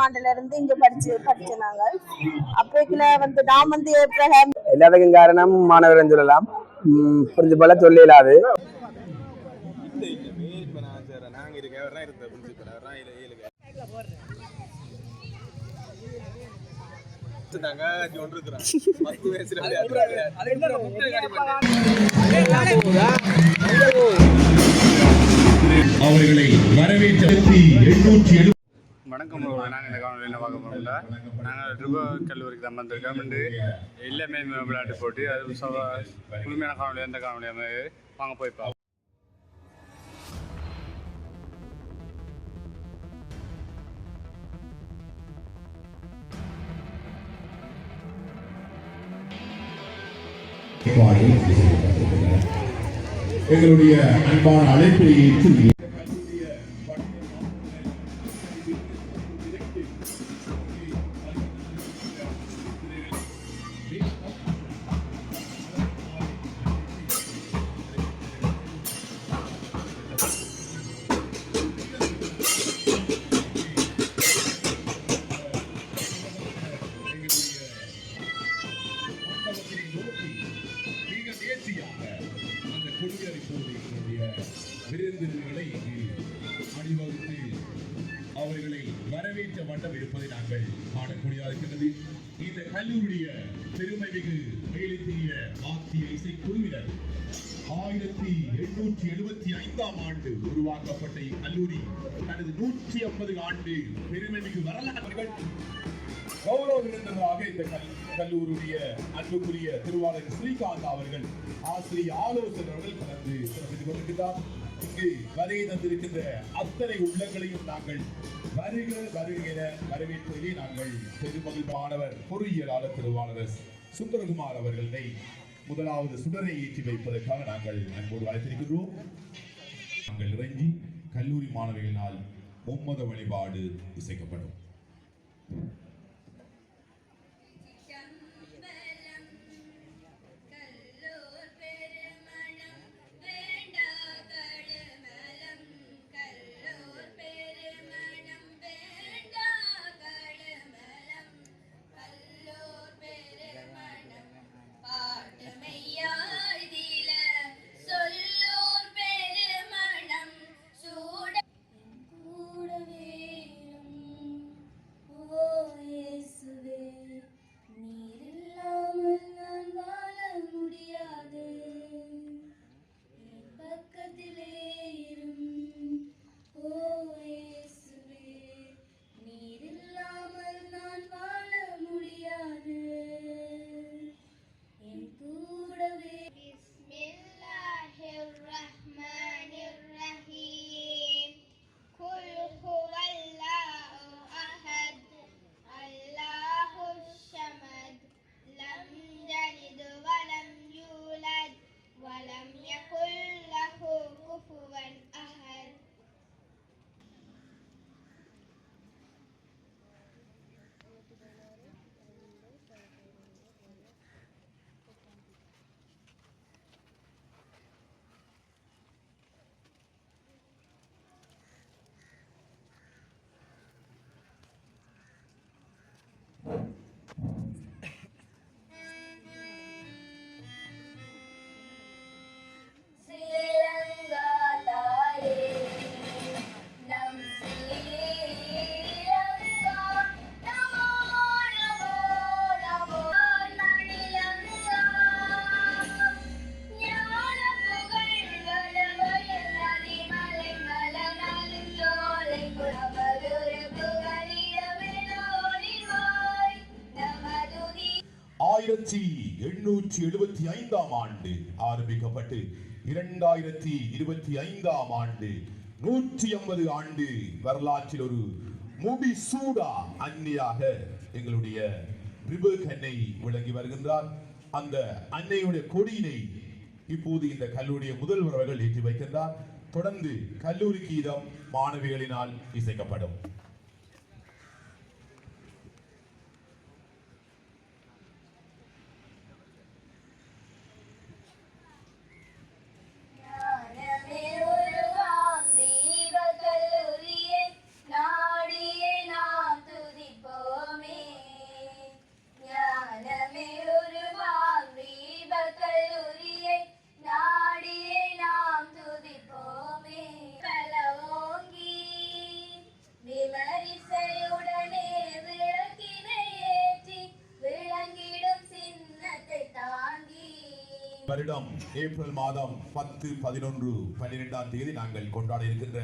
ஆண்டுல இருந்து இங்க படிச்சு படிச்ச நாங்கள். அப்போக்குள்ள வந்து நான் வந்து எல்லாத்துக்கும் காரணம் மாணவர்கள் சொல்லலாம். புரிஞ்சு போல சொல்ல இயலாது அவர்களை வரவேற்று எண்ணூற்றி வணக்கம் நாங்கள் இந்த காணொலி பார்க்க போகிறோம்ல நாங்கள் ட்ரிபோ கல்லூரிக்கு தான் வந்திருக்கோம். வந்து எல்லாமே விளையாட்டு போட்டி அது முழுமையான காணொலி எந்த காணொலி வாங்க போய் பார்ப்போம். எங்களுடைய அன்பான அழைப்பை ஏற்று ஐந்தாம் ஆண்டு உருவாக்கப்பட்ட இக்கல்லூரி தனது நூற்றி ஐம்பது ஆண்டு பெருமைமிகு வரலாறுகள் கௌரவ விருந்தினராக இந்த கல்லூரிய அன்புக்குரிய திருவாளர் ஸ்ரீகாந்த் அவர்கள் ஆசிரிய ஆலோசகர்கள் கலந்து சிறப்பித்துக் கொண்டிருக்கிறார். இங்கு வருகை தந்திருக்கின்ற அத்தனை உள்ளங்களையும் நாங்கள் வருக வருகிற வரவேற்பதிலே நாங்கள் பெருமகிழ் மாணவர் பொறியியலாளர் திருவாளர் சுந்தரகுமார் அவர்களை முதலாவது சுடரை ஏற்றி வைப்பதற்காக நாங்கள் அன்போடு அழைத்திருக்கின்றோம். நாங்கள் இறங்கி கல்லூரி மாணவிகளால் மும்மத வழிபாடு இசைக்கப்படும். எண்ணூற்றி எழுபத்தி ஐந்தாம் ஆண்டு ஆரம்பிக்கப்பட்டு இரண்டாயிரத்தி இருபத்தி ஐந்தாம் ஆண்டு நூற்றி ஐம்பது ஆண்டு வரலாற்றில் ஒரு முடிசூடா அன்னையாக எங்களுடைய ரிபர்க் அன்னை விளங்கி வருகின்றார். அந்த அன்னையுடைய கொடியினை இப்போது இந்த கல்லூரிய முதல்வர் அவர்கள் ஏற்றி வைக்கின்றார். தொடர்ந்து கல்லூரி கீதம் மாணவிகளினால் இசைக்கப்படும். வருடம் ஏப்ரல் மாதம் பத்து பதினொன்று பன்னிரெண்டாம் தேதி நாங்கள் கொண்டாட இருக்கின்ற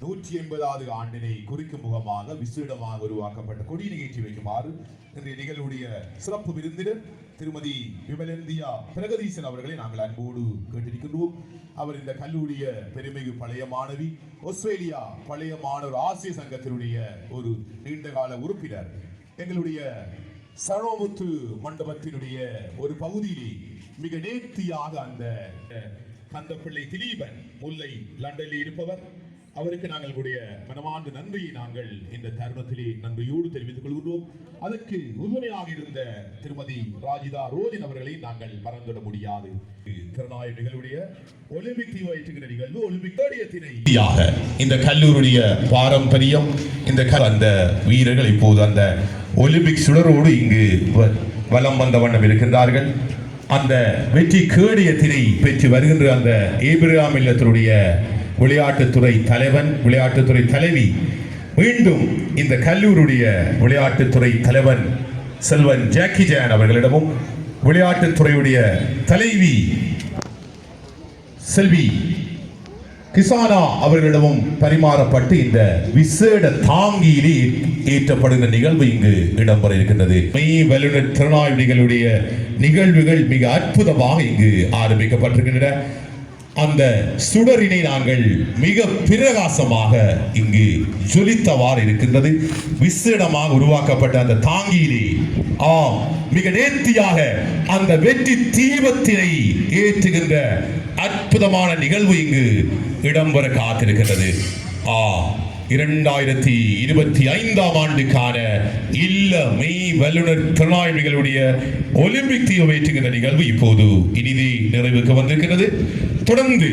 நூற்றி எண்பதாவது ஆண்டினை குறிக்கும் முகமாக விசேடமாக உருவாக்கப்பட்ட கொடி நிகழ்ச்சி வைக்குமாறு இன்றைய நிகழ்வுடைய சிறப்பு விருந்தினர் திருமதி விமலேந்தியா பிரகதீசன் அவர்களை நாங்கள் அன்போடு கேட்டிருக்கின்றோம். அவர் இந்த கல்லூரிய பெருமிகு பழைய மாணவி ஆஸ்திரேலியா பழைய மாணவர் ஆசிய சங்கத்தினுடைய ஒரு நீண்டகால உறுப்பினர். எங்களுடைய சரோமுத்து மண்டபத்தினுடைய ஒரு பகுதியிலே மிக நேர்த்தியாக அந்த கந்தப்பிள்ளை திலீபன் முல்லை லண்டனில் இருப்பவர். அவருக்கு நாங்கள் உடைய மனமார்ந்த நன்றியை நாங்கள் இந்த தருணத்திலே நன்றியோடு தெரிவித்துக் கொள்கிறோம் அதற்கு உறுதுணையாக இருந்த திருமதி ராஜிதா ரோஜன் அவர்களை நாங்கள் மறந்துவிட முடியாது. திறனாய்வு ஒலிம்பிக் தீ வயிற்று நிகழ்வு ஒலிம்பிக் தேடியத்தினை இந்த கல்லூரிய பாரம்பரியம் இந்த க- அந்த வீரர்கள் இப்போது அந்த ஒலிம்பிக் சுடரோடு இங்கு வ- வலம் வந்த வண்ணம் இருக்கின்றார்கள். அந்த வெற்றி கேடியத்தினை பெற்று வருகின்ற அந்த ஏபிரகாம் இல்லத்தினுடைய விளையாட்டுத்துறை தலைவன் விளையாட்டுத்துறை தலைவி மீண்டும் இந்த கல்லூருடைய விளையாட்டுத்துறை தலைவன் செல்வன் ஜாக்கி ஜெயன் அவர்களிடமும் விளையாட்டுத்துறையுடைய தலைவி செல்வி கிசானா அவர்களிடமும் பரிமாறப்பட்டு இந்த விசேட தாங்கியிலே ஏற்றப்படுகிற நிகழ்வு இங்கு இடம்பெற இருக்கின்றது. மெய் வல்லுநர் திறனாய்வுகளுடைய நிகழ்வுகள் மிக அற்புதமாக இங்கு ஆரம்பிக்கப்பட்டிருக்கின்றன. அந்த சுடரினை நாங்கள் மிக பிரகாசமாக இங்கு ஜொலித்தவாறு இருக்கின்றது. விசேடமாக உருவாக்கப்பட்ட அந்த தாங்கியிலே ஆம் மிக நேர்த்தியாக அந்த வெற்றி தீபத்தினை ஏற்றுகின்ற அற்புதமான நிகழ்வு இங்கு இடம்பெற காத்திருக்கிறது ஆ இரண்டாயிரத்தி இருபத்தி ஐந்தாம் ஆண்டுக்கான இல்ல மெய் வல்லுநர் திறனாய்விகளுடைய ஒலிம்பிக் தீவு ஏற்றுகின்ற நிகழ்வு இப்போது இனிதே நிறைவுக்கு வந்திருக்கிறது தொடர்ந்து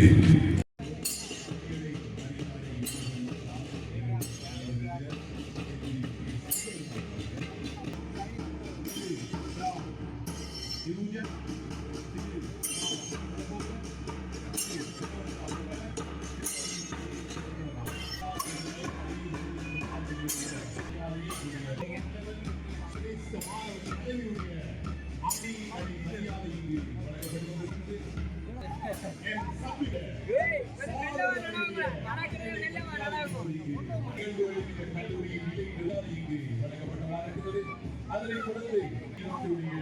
அதனை தொடர்ந்து இருக்கக்கூடிய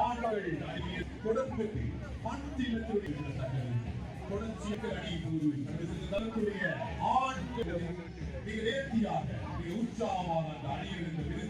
ஆண்கள் அணியை தொடர்ந்து பத்து இலக்குடைய தொடர்ச்சியாக அணியும் உற்சாகமாக அணியில் இருந்த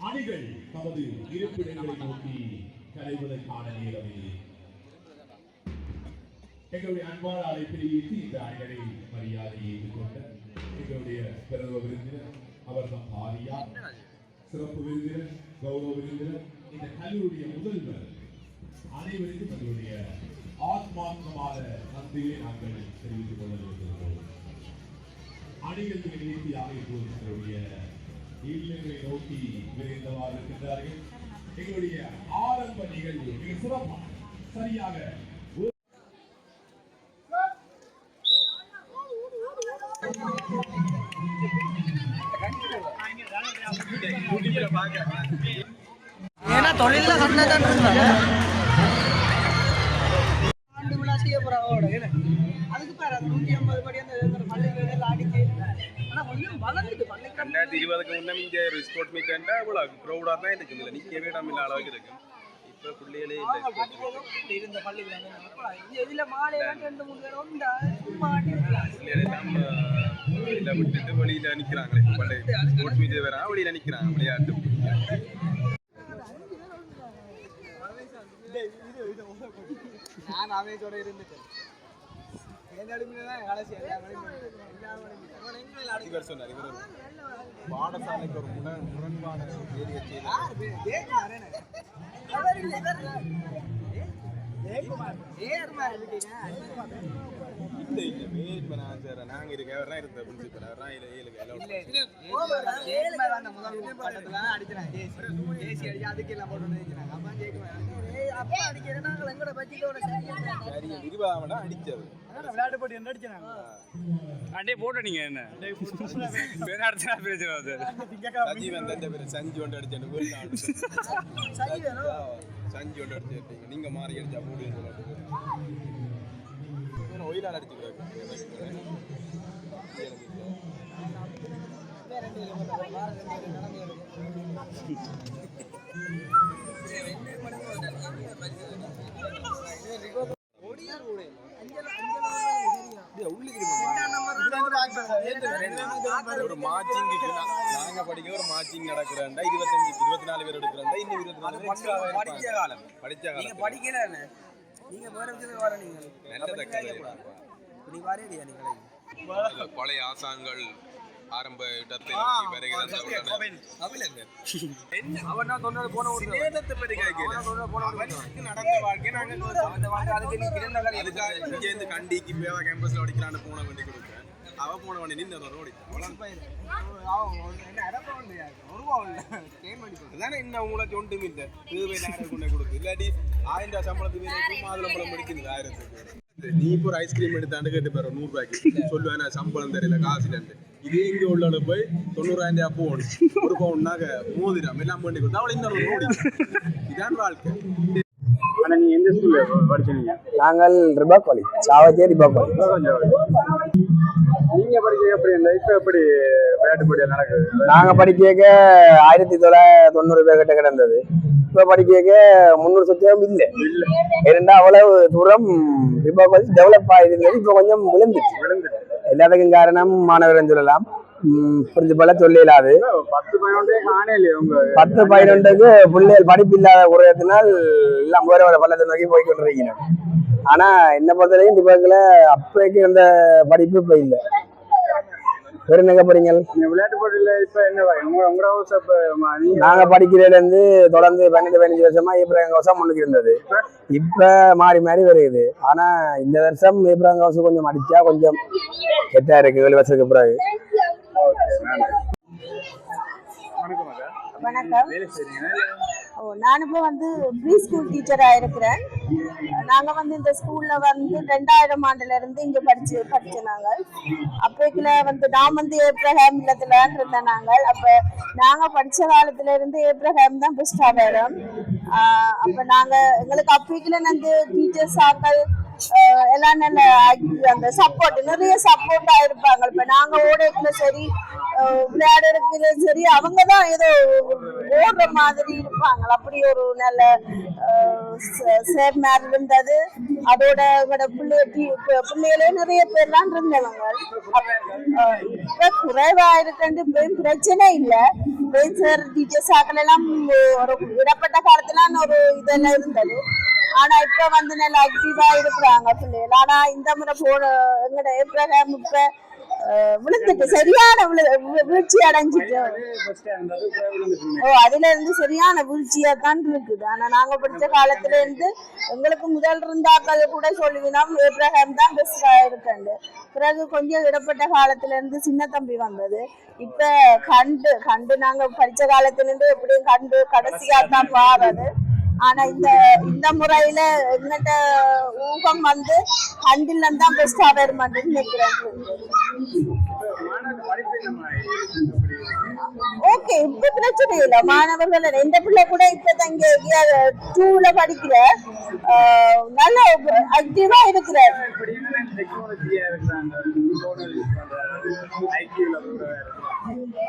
அணிகள் தமது இருப்பிடங்களை நோக்கி கலைவதற்கான நேரம். இது எங்களுடைய அன்பான அழைப்பில் ஏற்றி இந்த அணிகளை மரியாதையை ஏற்றுக்கொண்ட எங்களுடைய பிறந்த விருந்தினர் அவர் தம் பாரியா சிறப்பு விருந்தினர் கௌரவ விருந்தினர் இந்த கல்லூரிய முதல்வர் அனைவருக்கும் எங்களுடைய ஆத்மார்த்தமான நன்றியை நாங்கள் தெரிவித்துக் கொள்ள விரும்புகிறோம். அணிகள் மிக ஆகிய போது எங்களுடைய இல்லங்களை நோக்கி விரைந்தவாறு இருக்கின்றார்கள் எங்களுடைய ஆரம்ப நிகழ்வு மிக சிறப்பாக சரியாக ஏன்னா தொழில சண்டை தான் இருந்தாங்க ஆண்டு விழா செய்ய அதுக்கு பாரு நூற்றி ரெண்டாயிரத்தி இருபதுக்கு முன்னே இங்கே ஒரு ஸ்போர்ட் மீட் இருந்தால் இவ்வளோ க்ரௌடாக தான் இருக்குது இல்லை நிற்கவே இடம் இல்லை அளவுக்கு இருக்கு இப்போ பிள்ளைகளே இல்லை இருந்த பள்ளியில் இதில் மாலை ரெண்டு மூணு பேர் உண்டா சும்மா வெளியில் விட்டுட்டு வெளியில் நிற்கிறாங்களே பள்ளி ஸ்போர்ட்ஸ் மீட் வேற வெளியில் நிற்கிறாங்க விளையாட்டு நான் அவையோட இருந்துட்டேன் இவர் சொன்னார் இவர் ஒரு பாடசாலைக்கு ஒரு முரண் முரண்பான வேலையை செய்தார் இல்ல இல்ல வேட்பை நான் சார் நாங்க இருக்க அவர்தான் இருந்த பிரின்சிபல் அவர்தான் இல்ல ஏழுக்கு allowed. சரி விரிவாமடா அடிச்சது விளையாட்டு போட்டி என்ன அடிச்சாங்க அண்டே போட்ட நீங்க என்ன வேற அடுத்த பிரச்சனை சஜீவ் அந்த பேர் சஞ்சு ஒன்று அடிச்சேன் வேணும் சஞ்சு ஒன்று அடிச்சிருப்பீங்க நீங்க மாறி அடிச்சா மூடு ஒயிலால் அடிச்சு ஒரு மாச்சிங்க்கு நாங்க படிக்க ஒரு மாச்சிங் நடக்கிறேன்டா. இருபத்தஞ்சு இருபத்தி நாலு பேர் எடுக்கிறேன்டா. இன்னும் இருபத்தி நாலு பேர் படிச்ச காலம். படிச்ச காலம் படிக்கல நீங்க வேற விஷயத்துக்கு வர நீங்க. நீ வரேடியா நீங்களே? இல்ல, பழைய ஆசான்கள் ஆரம்ப இடத்தை நோக்கி வருகிறது அவன் தான் தொண்டை போன நடந்த வாழ்க்கை. நாங்க அதுக்கு நீ கிரந்த அதுக்காக இங்க இருந்து கண்டிக்கு பேவா கேம்பஸ்ல அடிக்கலான்னு போன வண்டி கொடுத்தேன். அவ போன வண்டி நின்று ரோடி அதானே இன்னும் உங்களுக்கு ஒன்றும் இல்லை. இருபது நேரம் கொண்டு கொடுத்து இல்லாட்டி ஆயிரம் ரூபாய் சம்பளத்துக்கு மாதுளம்பழம் முடிக்குது ஆயிரத்துக்கு. நீ இப்போ ஒரு ஐஸ்கிரீம் எடுத்தாண்டு கேட்டு பாரு நூறு ரூபாய்க்கு சொல்லுவேன் நான் சம்பளம் தெரியல காசு இல்லைன்ட்டு இதே இங்கே உள்ள போய் தொண்ணூறாயிரம் ரூபாய் போகணும். ஒரு பவுன்னாக மோதிரம் எல்லாம் பண்ணி கொடுத்தா அவளை இன்னொரு ரோடி இதான் வாழ்க்கை. ஆனா நீங்க எந்த ஸ்கூல்ல படிச்சீங்க? நாங்கள் ரிபாக் காலேஜ் சாவச்சே ரிபாக் காலேஜ் நீங்க படிக்க எப்படி? இந்த இப்ப எப்படி விளையாட்டு போட்டியா நடக்குது? நாங்க படிக்க ஆயிரத்தி தொள்ளாயிரத்தி தொண்ணூறு பேர் கிட்ட கிடந்தது. இப்ப படிக்க முந்நூறு சுத்தம் இல்லை. ஏனென்றா அவ்வளவு தூரம் ரிபாக் காலேஜ் டெவலப் ஆயிருந்தது. இப்ப கொஞ்சம் விழுந்துச்சு. எல்லாத்துக்கும் காரணம் மாணவர்கள் சொல்லலாம். பிரின்சிபலா இயலாது பத்து பதினொன்றே பத்து பதினொன்றுக்கு பிள்ளைகள் படிப்பு இல்லாத குறையத்தினால் எல்லாம் வேற வேற பள்ளத்தை நோக்கி போய் கொண்டிருக்கணும் ஆனா என்ன பொறுத்தவரைக்கும் டிபாக்கில் அப்போக்கு இருந்த படிப்பு இப்ப இல்லை. வேற எங்க போறீங்க? விளையாட்டு போட்டியில இப்ப என்ன உங்க உங்களோட ஹவுஸ் அப்ப ம- நீங்க நாங்க படிக்கிறதுல இருந்து தொடர்ந்து பன்னெண்டு பதினஞ்சு வருஷமா ஏப்ரல் வருஷம் முன்னுக்கு இருந்தது. இப்ப மாறி மாறி வருது. ஆனா இந்த வருஷம் ஏப்ரல் வருஷம் கொஞ்சம் அடிச்சா கொஞ்சம் கெட்டா இருக்கு. ஏழு வருஷத்துக்கு பிறகு. வணக்கம் ஓ நான் இப்போ வந்து ப்ரீ ஸ்கூல் டீச்சராக இருக்கிறேன். நாங்கள் வந்து இந்த ஸ்கூலில் வந்து ரெண்டாயிரம் ஆண்டுலேருந்து இங்கே படிச்சு படித்த நாங்கள். அப்போக்கில் வந்து நான் வந்து ஏப்ரஹாம் இல்லத்தில் இருந்தேன் நாங்கள். அப்போ நாங்கள் படித்த காலத்துலேருந்து ஏப்ரஹாம் தான் பெஸ்ட்டாக வேணும் அப்போ நாங்கள் எங்களுக்கு அப்போக்கில் வந்து டீச்சர்ஸ் ஆக்கள் எல்லாம் நல்ல அந்த சப்போர்ட் நிறைய சப்போர்ட்டா இருப்பாங்க. இப்ப நாங்க ஓடுறதுல சரி ஆஹ் விளையாடுறதுல சரி அவங்க தான் ஏதோ ஓடுற மாதிரி இருப்பாங்க. அப்படி ஒரு நல்ல சேர் இருந்தது. அதோட பிள்ளை பிள்ளைகளே நிறைய பேர்லாம் இருந்தவங்க. இப்ப குறைவா இருக்குன்னு இப்ப பிரச்சனை இல்லை. சார் டீச்சர்ஸ் ஆக்கள் எல்லாம் ஒரு இடப்பட்ட காலத்துல ஒரு இதெல்லாம் இருந்தது. ஆனா இப்ப வந்து நல்ல ஆக்டிவா இருக்கிறாங்க பிள்ளைகள். ஆனா இந்த முறை போன எங்கட ஏப்ரஹாம் இப்ப விழுந்துட்டு சரியான விழு- வீழ்ச்சி அடைஞ்சிட்டு. ஓ அதுல இருந்து சரியான வீழ்ச்சியா தான் இருக்குது. ஆனா நாங்க படிச்ச காலத்துல இருந்து எங்களுக்கு முதல் இருந்தாக்கள் கூட சொல்லுவினோம் ஏப்ரஹாம் தான் பெஸ்டா இருக்குண்டு. பிறகு கொஞ்சம் இடப்பட்ட காலத்துல இருந்து சின்ன தம்பி வந்தது. இப்ப கண்டு கண்டு நாங்க படிச்ச காலத்துல இருந்து எப்படியும் கண்டு கடைசியா தான் பாடுறது ஆனா இந்த இந்த முறையில என்னட்ட ஊகம் வந்து கண்டில் தான் பெஸ்டா வருமான்னு நினைக்கிறேன். ஓகே இப்ப பிரச்சனை இல்ல. மாணவர்கள் எந்த பிள்ளை கூட இப்ப தங்க டூல படிக்கிற நல்ல ஆக்டிவா இருக்கிற. இப்படி டெக்னாலஜியா இருக்கிறாங்க அதுல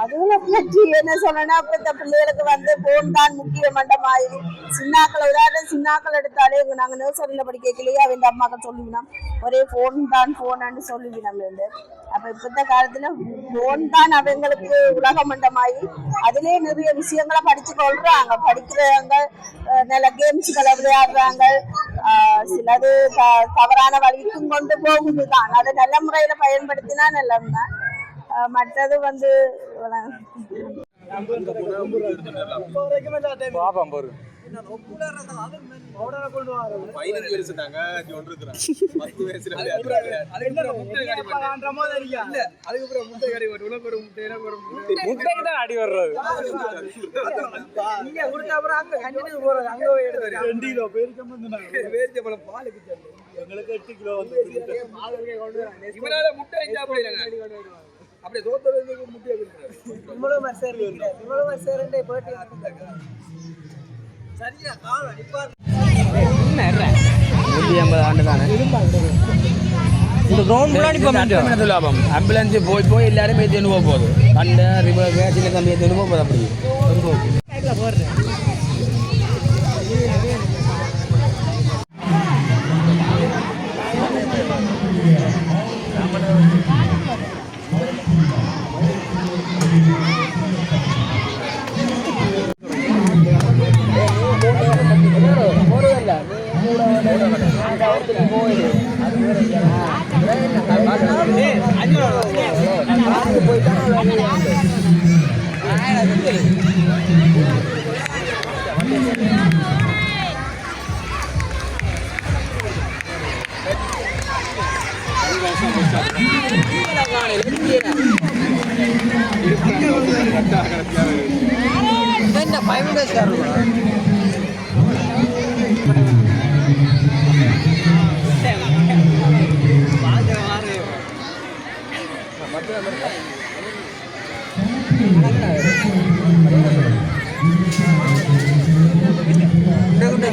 அதுல பற்றி என்ன சொல்லணும்னா இப்ப இந்த பிள்ளைகளுக்கு வந்து போன் தான் முக்கிய முக்கியமன்ற மாதிரி சின்னாக்கள் உதாரணம் சின்னாக்கள் எடுத்தாலே இங்க நாங்க நர்சரியில படிக்கலையே அவன் அம்மாக்கள் சொல்லிவினோம் ஒரே போன் தான் போனான்னு சொல்லுவினோம் இருந்து அப்ப இப்பத்த காலத்துல போன் தான் அவங்களுக்கு உலக மண்டமாயி. அதிலே நிறைய விஷயங்களை படிச்சு கொள்றாங்க. படிக்கிறவங்க நல்ல கேம்ஸ்களை விளையாடுறாங்க. சிலது த- தவறான வழிக்கும் கொண்டு போகுது தான் அதை நல்ல முறையில பயன்படுத்தினா நல்லதுதான். மற்றது வந்து இவ்வளவு. பாப்போம் போரு பதினஞ்சு வயசு தாங்க ஒன்று இருக்கிறாங்க பத்து வயசுல விளையாடுறாங்க. முட்டைக்கு தான் அடி வர்றது இவ்வளவு இருக்கிறார். இவ்வளவு ரெண்டே போயிட்டு சரியா காலம் இப்ப நூற்றி ஐம்பது ஆண்டு தானே? இந்த கிரவுண்ட் முன்னாடி இப்போ லாபம். ஆம்புலன்ஸ் போய் போய் எல்லாரும் ஏற்றி போகுது. கண்ட ரிவர் சின்ன தம்பி ஏற்றி அனுபவ போகுது அப்படி? என்ன ஃபைவ் மினிட்ஸ்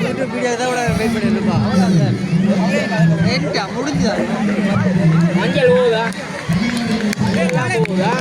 யூடியூப் வீடியோ தான் வெயிட் பண்ணிருப்பா மஞ்சள் போகுதா போகுதா